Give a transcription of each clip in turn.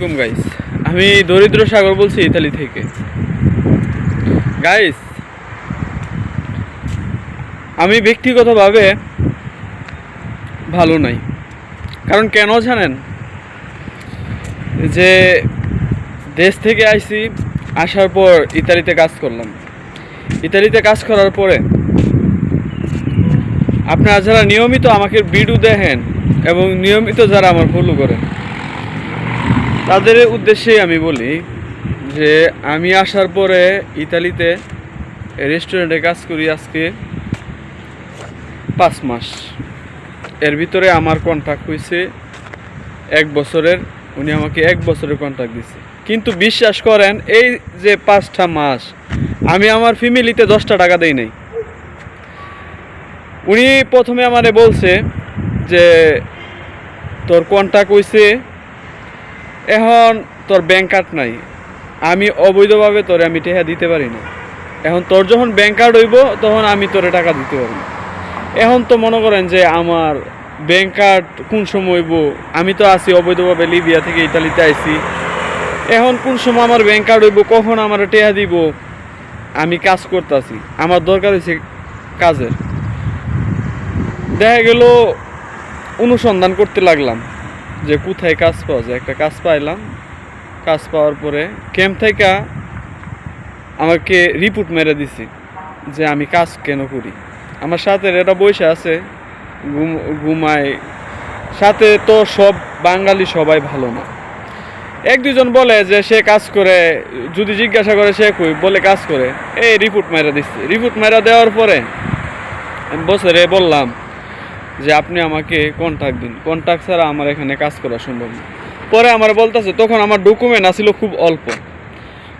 আলাইকুম গাইস আমি দরিদ্র সাগর বলছি ইতালি থেকে। গাইস আমি ব্যক্তিগতভাবে ভালো নাই। কারণ কেন জানেন? যে দেশ থেকে আইছি, আসার পর ইতালিতে কাজ করলাম। ইতালিতে কাজ করার পরে আপনারা যারা নিয়মিত আমাকে ভিডিও দেখেন এবং নিয়মিত যারা আমার ফলো করেন তাদের উদ্দেশ্যেই আমি বলি যে আমি আসার পরে ইতালিতে রেস্টুরেন্টে কাজ করি আজকে পাঁচ মাস। এর ভিতরে আমার কন্ট্রাক্ট হয়েছে এক বছরের, উনি আমাকে এক বছরের কন্ট্রাক্ট দিছে। কিন্তু বিশ্বাস করেন, এই যে পাঁচটা মাস, আমি আমার ফ্যামিলিতে দশটা টাকা দেই নাই। উনি প্রথমে আমারে বলছে যে, তোর কন্ট্রাক্ট হইছে এখন তোর ব্যাংক কার্ড নাই। আমি অবৈধভাবে তোরে আমি টেহা দিতে পারি না। এখন তোর যখন ব্যাংক কার্ড হইব, তখন আমি তোরে টাকা দিতে পারব এখন তো মনে করেন যে আমার ব্যাংক কার্ড কোন সময় হইব, আমি তো আছি অবৈধভাবে লিবিয়া থেকে ইতালিতে আইছি। এখন কোন সময় আমার ব্যাংক কার্ড হইব, কখন আমার টেহা দিব, আমি কাজ করতেছি। আমার দরকার হয়েছে কাজের। দেখা গেল, অনুসন্ধান করতে লাগলাম। যে কোথায় কাজ পাওয়া যায়, একটা কাজ পাইলাম। কাজ পাওয়ার পরে ক্যাম্প থেকে আমাকে রিপোর্ট মেরে দিছি যে আমি কাজ কেন করি। আমার সাথে এটা বসে আছে, ঘুম, ঘুমায়। সাথে তো সব বাঙালি সবাই ভালো না। এক দুজন বলে যে সে কাজ করে, যদি জিজ্ঞাসা করে সে কই, বলে কাজ করে। এই রিপোর্ট মেরে দিচ্ছে রিপোর্ট মেরা দেওয়ার পরে বছরে বললাম যে আপনি আমাকে কন্ট্যাক্ট দিন। কন্ট্যাক্ট ছাড়া আমার এখানে কাজ করা সম্ভব না। পরে আমার বলতেছে, তখন আমার ডকুমেন্ট আসিল খুব অল্প।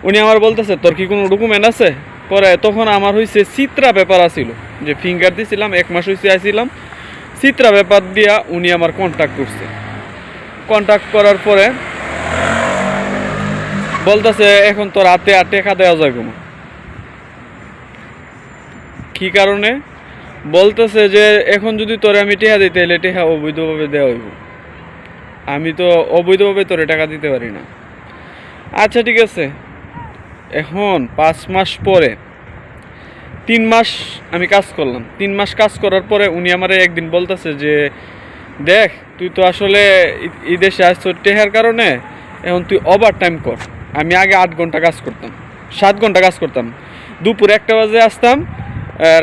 উনি আমার বলতেছে, তোর কি কোনো ডকুমেন্ট আছে? পরে তখন আমার হয়েছে চিত্রা ব্যাপার আসিল যে ফিঙ্গার দিছিলাম, এক মাস হয়েছে আসছিলাম চিত্রা ব্যাপার দিয়া উনি আমার কন্ট্যাক্ট করছে। কন্ট্যাক্ট করার পরে বলতেছে, এখন তোর হাতে আর টেকা দেওয়া যাবে না। কি কারণে? বলতেছে যে, এখন যদি তোরে আমি টেহা দিই, তাহলে টেহা অবৈধভাবে দেওয়া হইব। আমি তো অবৈধভাবে তোরে টাকা দিতে পারি না। আচ্ছা ঠিক আছে। এখন পাঁচ মাস পরে, তিন মাস আমি কাজ করলাম। তিন মাস কাজ করার পরে উনি আমারে একদিন বলতেছে যে, দেখ, তুই তো আসলে এই দেশে আসছো টেহার কারণে, এখন তুই ওভার টাইম কর। আমি আগে আট ঘণ্টা কাজ করতাম। সাত ঘণ্টা কাজ করতাম। দুপুর একটা বাজে আসতাম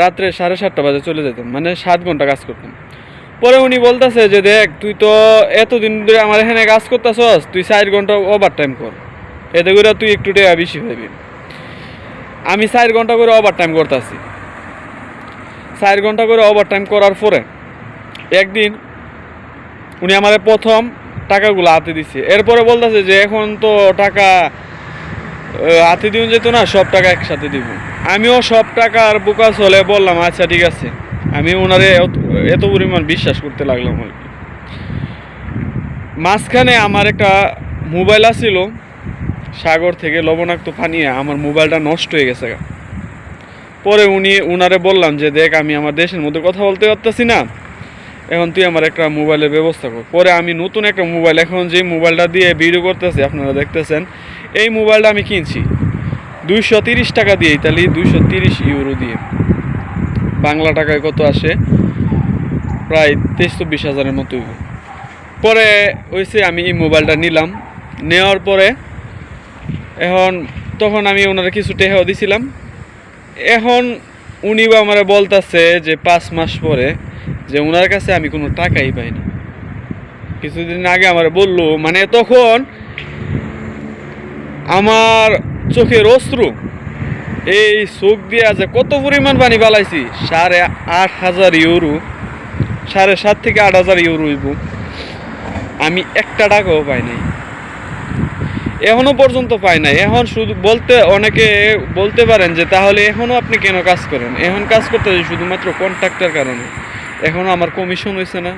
রাত্রে সাড়ে সাতটা বাজে চলে যেতাম মানে সাত ঘণ্টা কাজ করতাম। পরে উনি বলতেছে যে, দেখ, তুই তো এতদিন ধরে আমার এখানে কাজ করতেছস, তুই চার ঘণ্টা ওভার টাইম কর। এতে করে তুই একটু টাকা বেশি পাবি। আমি চার ঘণ্টা করে ওভার টাইম করতেছি। চার ঘণ্টা করে ওভার টাইম করার পরে একদিন উনি আমার প্রথম টাকাগুলো হাতে দিচ্ছে এরপরে বলতেছে যে, এখন তো টাকা হাতে দিন যেত না, সব টাকা একসাথে দিব। আমিও সব টাকার বোকাস হলে বললাম আচ্ছা ঠিক আছে। আমি ওনারে এত- পরিমাণ বিশ্বাস করতে লাগলাম আর কি। মাঝখানে আমার একটা মোবাইল আছিল, সাগর থেকে লবণাক্ত পানিয়ে আমার মোবাইলটা নষ্ট হয়ে গেছে। পরে উনি উনারে বললাম যে, দেখ, আমি আমার দেশের মধ্যে কথা বলতে পারতেছি না। এখন তুই আমার একটা মোবাইলের ব্যবস্থা কর। পরে আমি নতুন একটা মোবাইল, এখন যে মোবাইলটা দিয়ে ভিডিও করতেছি, আপনারা দেখতেছেন, এই মোবাইলটা আমি কিনছি। দুইশো তিরিশ টাকা দিয়ে ইতালি, দুইশো তিরিশ ইউরো দিয়ে। বাংলা টাকায় কত আসে? প্রায় তেইশ চব্বিশ হাজারের মতো। পরে হয়েছে আমি এই মোবাইলটা নিলাম। নেওয়ার পরে এখন তখন আমি ওনারা কিছু টেহাও দিছিলাম। এখন উনিও আমার বলতেছে যে পাঁচ মাস পরে যে ওনার কাছে আমি কোনো টাকাই পাই না। কিছুদিন আগে আমার বলল মানে তখন আমার চোখের অশ্রু। এই চোখ দিয়ে যে কত পরিমাণ পানি বালাইছি, সাড়ে আট হাজার ইউরো, সাড়ে সাত থেকে আট হাজার ইউরো হইব। আমি একটা টাকাও পাই নাই। এখনও পর্যন্ত পাই নাই। এখন শুধু বলতে অনেকে বলতে পারেন যে, তাহলে এখনও আপনি কেন কাজ করেন? এখন কাজ করতে শুধুমাত্র কন্ট্রাক্টের কারণে। এখনও আমার কমিশন হয়েছে না।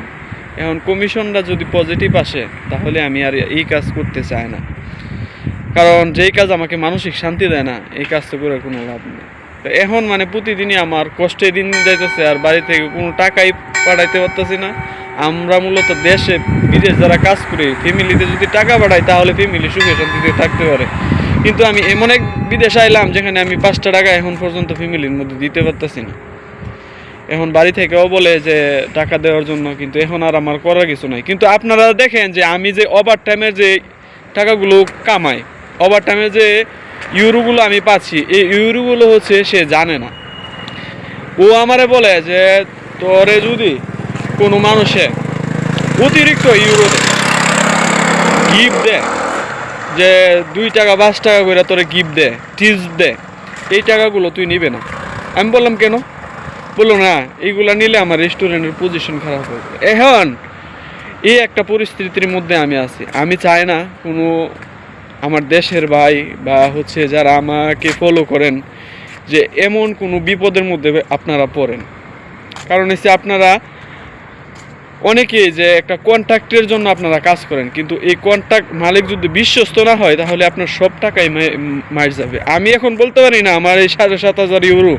এখন কমিশনটা যদি পজিটিভ আসে, তাহলে আমি আর এই কাজ করতে চাই না। কারণ যেই কাজ আমাকে মানসিক শান্তি দেয় না, এই কাজটা করে কোনো লাভ নেই। তো এখন মানে প্রতিদিনই আমার কষ্টে দিন যাইতেছে আর বাড়ি থেকে কোনো টাকাই পাঠাইতে পারতেছি না। আমরা মূলত দেশে, বিদেশ যারা কাজ করি ফ্যামিলিতে যদি টাকা পাঠাই, তাহলে ফ্যামিলি সুখে শান্তিতে থাকতে পারে। কিন্তু আমি এমন এক বিদেশ আইলাম যেখানে আমি পাঁচটা টাকা এখন পর্যন্ত ফ্যামিলির মধ্যে দিতে পারতেছি না। এখন বাড়ি থেকেও বলে যে টাকা দেওয়ার জন্য, কিন্তু এখন আর আমার করার কিছু নাই। কিন্তু আপনারা দেখেন যে আমি যে ওভার টাইমের যে টাকাগুলো কামাই ওভার টাইমে যে ইউরোগুলো আমি পাচ্ছি, এই ইউরোগুলো হচ্ছে সে জানে না। ও আমারে বলে যে, তোরে যদি কোনো মানুষে অতিরিক্ত ইউরো গিফট দেয়, যে দুই টাকা, পাঁচ টাকা করে তোরে গিফট দে টিপস দে এই টাকাগুলো তুই নিবে না। আমি বললাম, কেন? বলল, না, এইগুলো নিলে আমার রেস্টুরেন্টের পজিশন খারাপ হয়ে হবে এখন এই একটা পরিস্থিতির মধ্যে আমি আছি। আমি চাই না কোনো আমার দেশের ভাই বা হচ্ছে যারা আমাকে ফলো করেন, যে এমন কোনো বিপদের মধ্যে আপনারা পড়েন। কারণ হচ্ছে আপনারা অনেকেই যে একটা কন্ট্রাক্টের জন্য আপনারা কাজ করেন, কিন্তু এই কন্ট্রাক্ট মালিক যদি বিশ্বস্ত না হয়, তাহলে আপনার সব টাকাই মার যাবে। আমি এখন বলতে পারি না, আমার এই সাড়ে সাত হাজার ইউরো,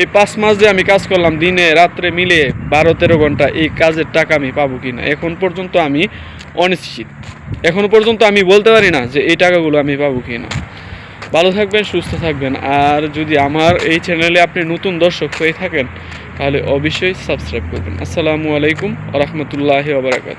এই পাঁচ মাস যে আমি কাজ করলাম, দিনে, রাত্রে মিলে বারো তেরো ঘণ্টা এই কাজের টাকা আমি পাবো কি না এখন পর্যন্ত আমি অনিশ্চিত। এখনও পর্যন্ত আমি বলতে পারি না যে এই টাকাগুলো আমি পাবো কি না ভালো থাকবেন, সুস্থ থাকবেন। আর যদি আমার এই চ্যানেলে আপনি নতুন দর্শক হয়ে থাকেন, তাহলে অবশ্যই সাবস্ক্রাইব করবেন। আসসালামু আলাইকুম রহমতুল্লাহ ওবরাকাত